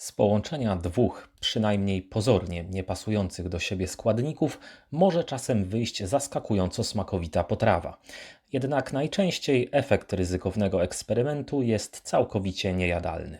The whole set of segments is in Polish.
Z połączenia dwóch, przynajmniej pozornie niepasujących do siebie składników, może czasem wyjść zaskakująco smakowita potrawa. Jednak najczęściej efekt ryzykownego eksperymentu jest całkowicie niejadalny.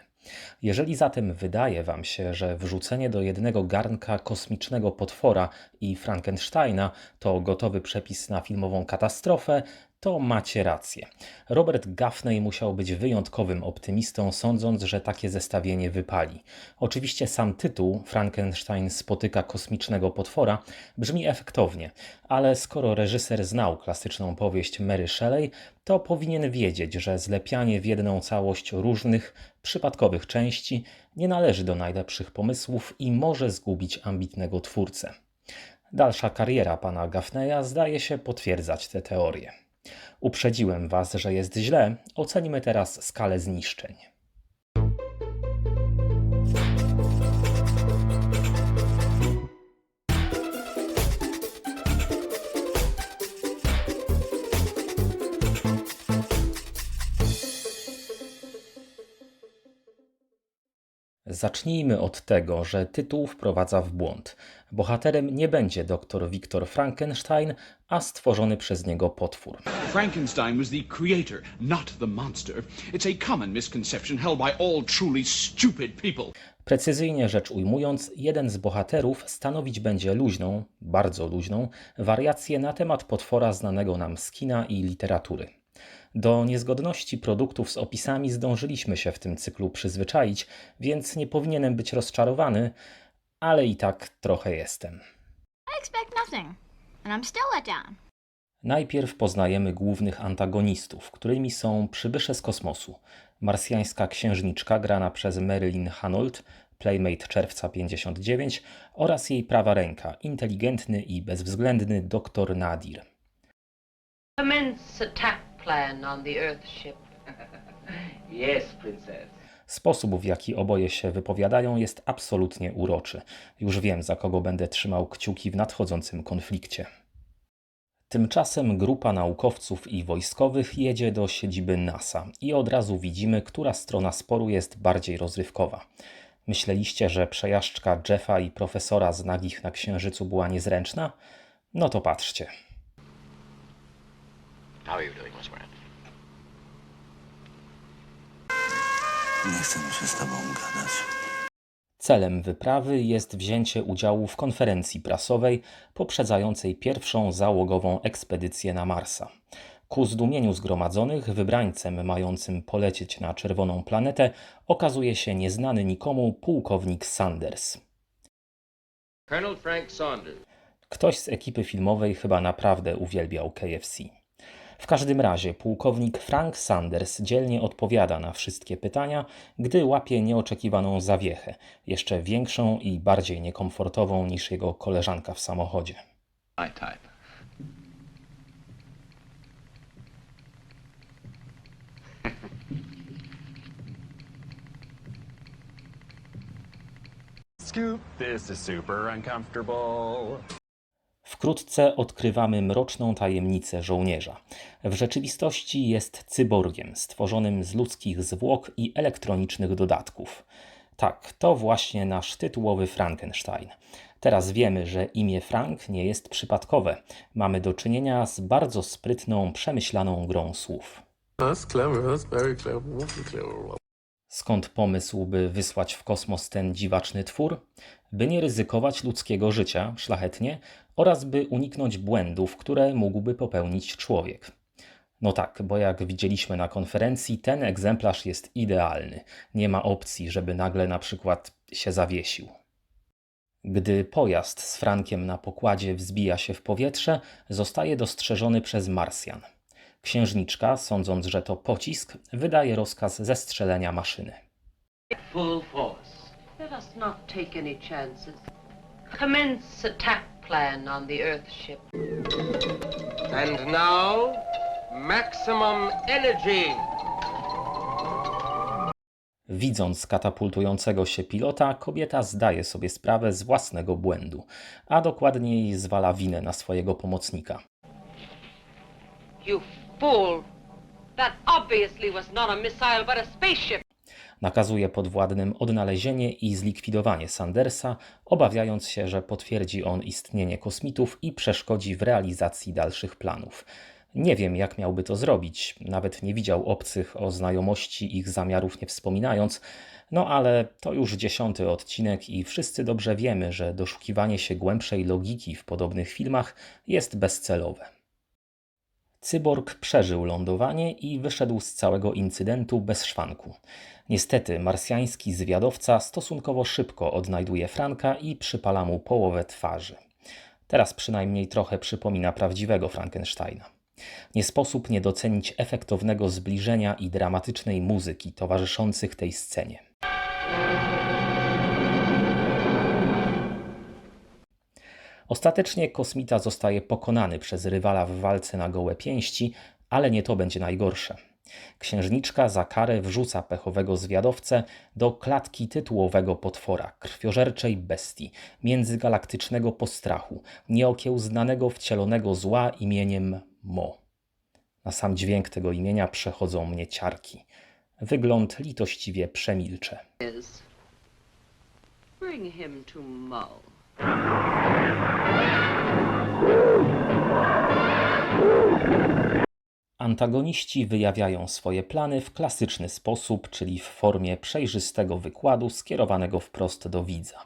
Jeżeli zatem wydaje Wam się, że wrzucenie do jednego garnka kosmicznego potwora i Frankensteina to gotowy przepis na filmową katastrofę, to macie rację. Robert Gaffney musiał być wyjątkowym optymistą, sądząc, że takie zestawienie wypali. Oczywiście sam tytuł Frankenstein spotyka kosmicznego potwora brzmi efektownie, ale skoro reżyser znał klasyczną powieść Mary Shelley, to powinien wiedzieć, że zlepianie w jedną całość różnych, przypadkowych części nie należy do najlepszych pomysłów i może zgubić ambitnego twórcę. Dalsza kariera pana Gaffneya zdaje się potwierdzać tę teorię. Uprzedziłem was, że jest źle, ocenimy teraz skalę zniszczeń. Zacznijmy od tego, że tytuł wprowadza w błąd. Bohaterem nie będzie dr Viktor Frankenstein, a stworzony przez niego potwór. Frankenstein was the creator, not the monster. It's a common misconception held by all truly stupid people. Precyzyjnie rzecz ujmując, jeden z bohaterów stanowić będzie luźną, bardzo luźną, wariację na temat potwora znanego nam z kina i literatury. Do niezgodności produktów z opisami zdążyliśmy się w tym cyklu przyzwyczaić, więc nie powinienem być rozczarowany, ale i tak trochę jestem. I expect nothing, and I'm still let down. Najpierw poznajemy głównych antagonistów, którymi są przybysze z kosmosu. Marsjańska księżniczka grana przez Marilyn Hanold, Playmate czerwca 59 oraz jej prawa ręka, inteligentny i bezwzględny dr Nadir. Commence attack plan on the Earthship. Yes, Princess. Sposób, w jaki oboje się wypowiadają, jest absolutnie uroczy. Już wiem, za kogo będę trzymał kciuki w nadchodzącym konflikcie. Tymczasem grupa naukowców i wojskowych jedzie do siedziby NASA i od razu widzimy, która strona sporu jest bardziej rozrywkowa. Myśleliście, że przejażdżka Jeffa i profesora z nagich na Księżycu była niezręczna? No to patrzcie. How are you doing, Miss Grant? Nie chcę się z tobą gadać. Celem wyprawy jest wzięcie udziału w konferencji prasowej poprzedzającej pierwszą załogową ekspedycję na Marsa. Ku zdumieniu zgromadzonych, wybrańcem mającym polecieć na czerwoną planetę okazuje się nieznany nikomu pułkownik Sanders. Colonel Frank Saunders. Ktoś z ekipy filmowej chyba naprawdę uwielbiał KFC. W każdym razie pułkownik Frank Sanders dzielnie odpowiada na wszystkie pytania, gdy łapie nieoczekiwaną zawiechę, jeszcze większą i bardziej niekomfortową niż jego koleżanka w samochodzie. My type. Scoop, this is super uncomfortable. Wkrótce odkrywamy mroczną tajemnicę żołnierza. W rzeczywistości jest cyborgiem stworzonym z ludzkich zwłok i elektronicznych dodatków. Tak, to właśnie nasz tytułowy Frankenstein. Teraz wiemy, że imię Frank nie jest przypadkowe. Mamy do czynienia z bardzo sprytną, przemyślaną grą słów. That's clever. That's very clever. Very clever. Skąd pomysł, by wysłać w kosmos ten dziwaczny twór? By nie ryzykować ludzkiego życia szlachetnie oraz by uniknąć błędów, które mógłby popełnić człowiek. No tak, bo jak widzieliśmy na konferencji, ten egzemplarz jest idealny. Nie ma opcji, żeby nagle na przykład się zawiesił. Gdy pojazd z Frankiem na pokładzie wzbija się w powietrze, zostaje dostrzeżony przez Marsjan. Księżniczka, sądząc, że to pocisk, wydaje rozkaz zestrzelenia maszyny. Full force. Let us not take any chances. Commence attack plan on the Earthship. And now, maximum energy. Widząc katapultującego się pilota, kobieta zdaje sobie sprawę z własnego błędu, a dokładniej zwala winę na swojego pomocnika. You fool! That obviously was not a missile but a spaceship. Nakazuje podwładnym odnalezienie i zlikwidowanie Sandersa, obawiając się, że potwierdzi on istnienie kosmitów i przeszkodzi w realizacji dalszych planów. Nie wiem, jak miałby to zrobić, nawet nie widział obcych o znajomości ich zamiarów nie wspominając, no ale to już dziesiąty odcinek i wszyscy dobrze wiemy, że doszukiwanie się głębszej logiki w podobnych filmach jest bezcelowe. Cyborg przeżył lądowanie i wyszedł z całego incydentu bez szwanku. Niestety, marsjański zwiadowca stosunkowo szybko odnajduje Franka i przypala mu połowę twarzy. Teraz przynajmniej trochę przypomina prawdziwego Frankensteina. Nie sposób nie docenić efektownego zbliżenia i dramatycznej muzyki towarzyszących tej scenie. Ostatecznie kosmita zostaje pokonany przez rywala w walce na gołe pięści, ale nie to będzie najgorsze. Księżniczka za karę wrzuca pechowego zwiadowcę do klatki tytułowego potwora, krwiożerczej bestii, międzygalaktycznego postrachu, nieokiełznanego wcielonego zła imieniem Mo. Na sam dźwięk tego imienia przechodzą mnie ciarki. Wygląd litościwie przemilczę. Is bring him to Mo. Antagoniści wyjawiają swoje plany w klasyczny sposób, czyli w formie przejrzystego wykładu skierowanego wprost do widza.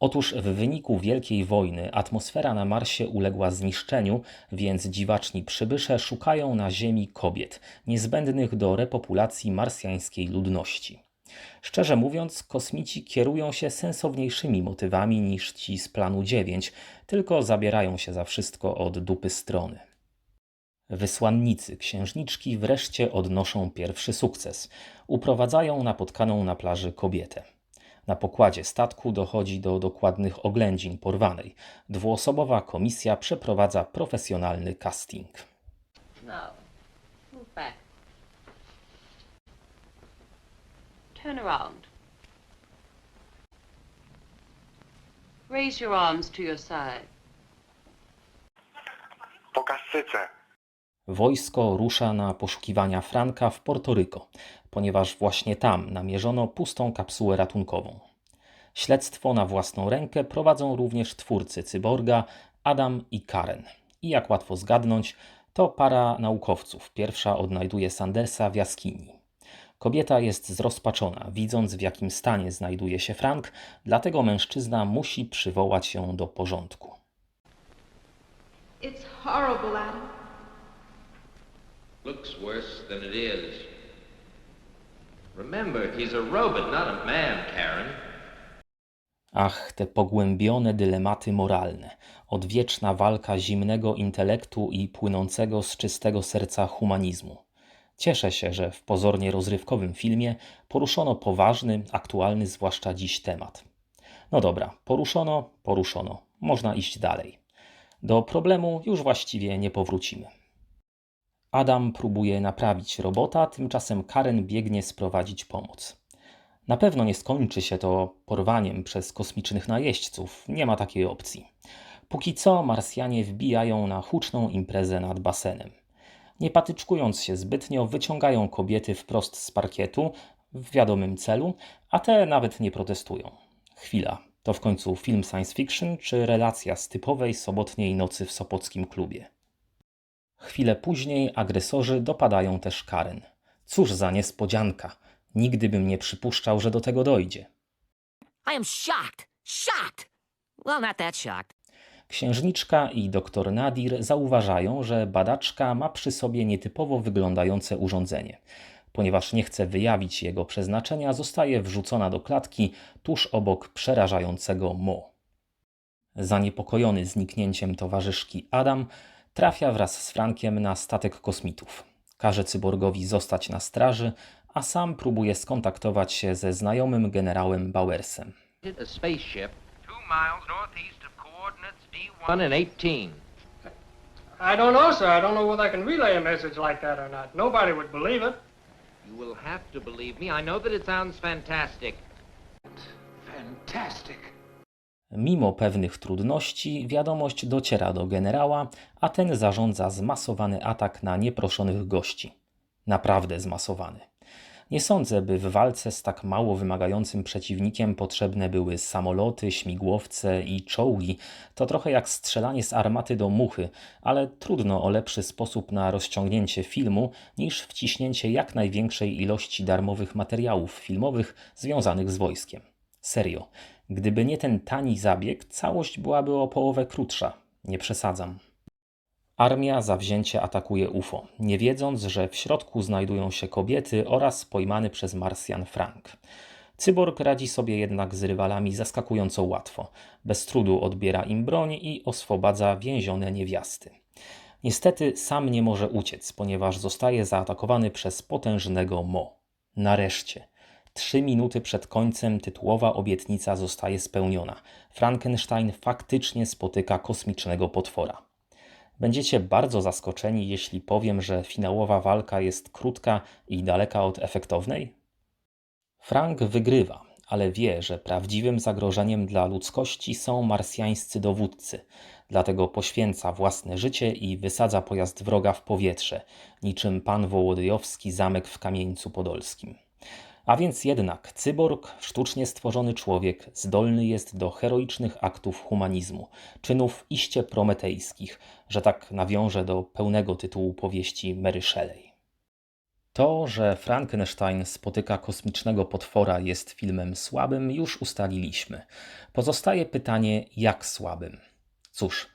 Otóż w wyniku Wielkiej Wojny atmosfera na Marsie uległa zniszczeniu, więc dziwaczni przybysze szukają na Ziemi kobiet, niezbędnych do repopulacji marsjańskiej ludności. Szczerze mówiąc, kosmici kierują się sensowniejszymi motywami niż ci z planu 9, tylko zabierają się za wszystko od dupy strony. Wysłannicy księżniczki wreszcie odnoszą pierwszy sukces. Uprowadzają napotkaną na plaży kobietę. Na pokładzie statku dochodzi do dokładnych oględzin porwanej. Dwuosobowa komisja przeprowadza profesjonalny casting. Now, move back. Turn around. Raise your arms to your side. Pokaż cycę. Wojsko rusza na poszukiwania Franka w Portoryko, ponieważ właśnie tam namierzono pustą kapsułę ratunkową. Śledztwo na własną rękę prowadzą również twórcy cyborga Adam i Karen. I jak łatwo zgadnąć, to para naukowców. Pierwsza odnajduje Sandersa w jaskini. Kobieta jest zrozpaczona, widząc w jakim stanie znajduje się Frank, dlatego mężczyzna musi przywołać ją do porządku. It's horrible, Adam. Looks worse than it is. Remember, he's a robot, not a man, Karen. Ach, te pogłębione dylematy moralne, odwieczna walka zimnego intelektu i płynącego z czystego serca humanizmu. Cieszę się, że w pozornie rozrywkowym filmie poruszono poważny, aktualny zwłaszcza dziś temat. No dobra, poruszono, poruszono. Można iść dalej. Do problemu już właściwie nie powrócimy. Adam próbuje naprawić robota, tymczasem Karen biegnie sprowadzić pomoc. Na pewno nie skończy się to porwaniem przez kosmicznych najeźdźców, nie ma takiej opcji. Póki co Marsjanie wbijają na huczną imprezę nad basenem. Nie patyczkując się zbytnio, wyciągają kobiety wprost z parkietu w wiadomym celu, a te nawet nie protestują. Chwila, to w końcu film science fiction czy relacja z typowej sobotniej nocy w sopockim klubie? Chwilę później agresorzy dopadają też Karen. Cóż za niespodzianka! Nigdy bym nie przypuszczał, że do tego dojdzie. I am shocked. Shocked. Well, not that shocked. Księżniczka i doktor Nadir zauważają, że badaczka ma przy sobie nietypowo wyglądające urządzenie. Ponieważ nie chce wyjawić jego przeznaczenia, zostaje wrzucona do klatki tuż obok przerażającego Mo. Zaniepokojony zniknięciem towarzyszki Adam trafia wraz z Frankiem na statek kosmitów. Każe cyborgowi zostać na straży, a sam próbuje skontaktować się ze znajomym generałem Bowersem. Hit a spaceship two miles northeast of coordinates D1 and 18. I don't know, sir. I don't know whether I can relay a message like that or not. Nobody would believe it. You will have to believe me. I know that it sounds fantastic. Fantastic. Mimo pewnych trudności, wiadomość dociera do generała, a ten zarządza zmasowany atak na nieproszonych gości. Naprawdę zmasowany. Nie sądzę, by w walce z tak mało wymagającym przeciwnikiem potrzebne były samoloty, śmigłowce i czołgi. To trochę jak strzelanie z armaty do muchy, ale trudno o lepszy sposób na rozciągnięcie filmu niż wciśnięcie jak największej ilości darmowych materiałów filmowych związanych z wojskiem. Serio, gdyby nie ten tani zabieg, całość byłaby o połowę krótsza. Nie przesadzam. Armia zawzięcie atakuje UFO, nie wiedząc, że w środku znajdują się kobiety oraz pojmany przez Marsjan Frank. Cyborg radzi sobie jednak z rywalami zaskakująco łatwo. Bez trudu odbiera im broń i oswobadza więzione niewiasty. Niestety sam nie może uciec, ponieważ zostaje zaatakowany przez potężnego Mo. Nareszcie. Trzy minuty przed końcem tytułowa obietnica zostaje spełniona. Frankenstein faktycznie spotyka kosmicznego potwora. Będziecie bardzo zaskoczeni, jeśli powiem, że finałowa walka jest krótka i daleka od efektownej? Frank wygrywa, ale wie, że prawdziwym zagrożeniem dla ludzkości są marsjańscy dowódcy. Dlatego poświęca własne życie i wysadza pojazd wroga w powietrze, niczym pan Wołodyjowski zamek w Kamieńcu Podolskim. A więc jednak cyborg, sztucznie stworzony człowiek, zdolny jest do heroicznych aktów humanizmu, czynów iście prometejskich, że tak nawiążę do pełnego tytułu powieści Mary Shelley. To, że Frankenstein spotyka kosmicznego potwora jest filmem słabym, już ustaliliśmy. Pozostaje pytanie, jak słabym? Cóż,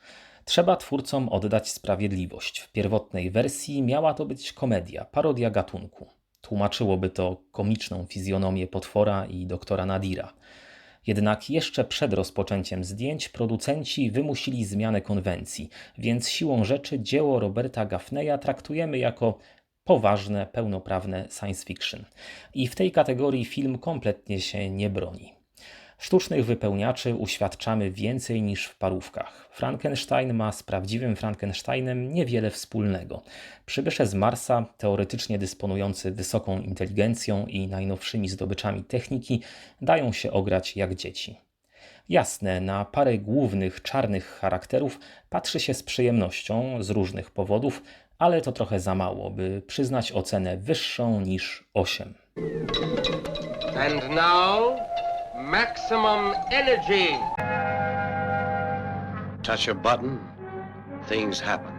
trzeba twórcom oddać sprawiedliwość. W pierwotnej wersji miała to być komedia, parodia gatunku. Tłumaczyłoby to komiczną fizjonomię potwora i doktora Nadira. Jednak jeszcze przed rozpoczęciem zdjęć producenci wymusili zmianę konwencji, więc siłą rzeczy dzieło Roberta Gaffneya traktujemy jako poważne, pełnoprawne science fiction. I w tej kategorii film kompletnie się nie broni. Sztucznych wypełniaczy uświadczamy więcej niż w parówkach. Frankenstein ma z prawdziwym Frankensteinem niewiele wspólnego. Przybysze z Marsa, teoretycznie dysponujący wysoką inteligencją i najnowszymi zdobyczami techniki, dają się ograć jak dzieci. Jasne, na parę głównych czarnych charakterów patrzy się z przyjemnością z różnych powodów, ale to trochę za mało, by przyznać ocenę wyższą niż 8. And now, maximum energy. Touch a button, things happen.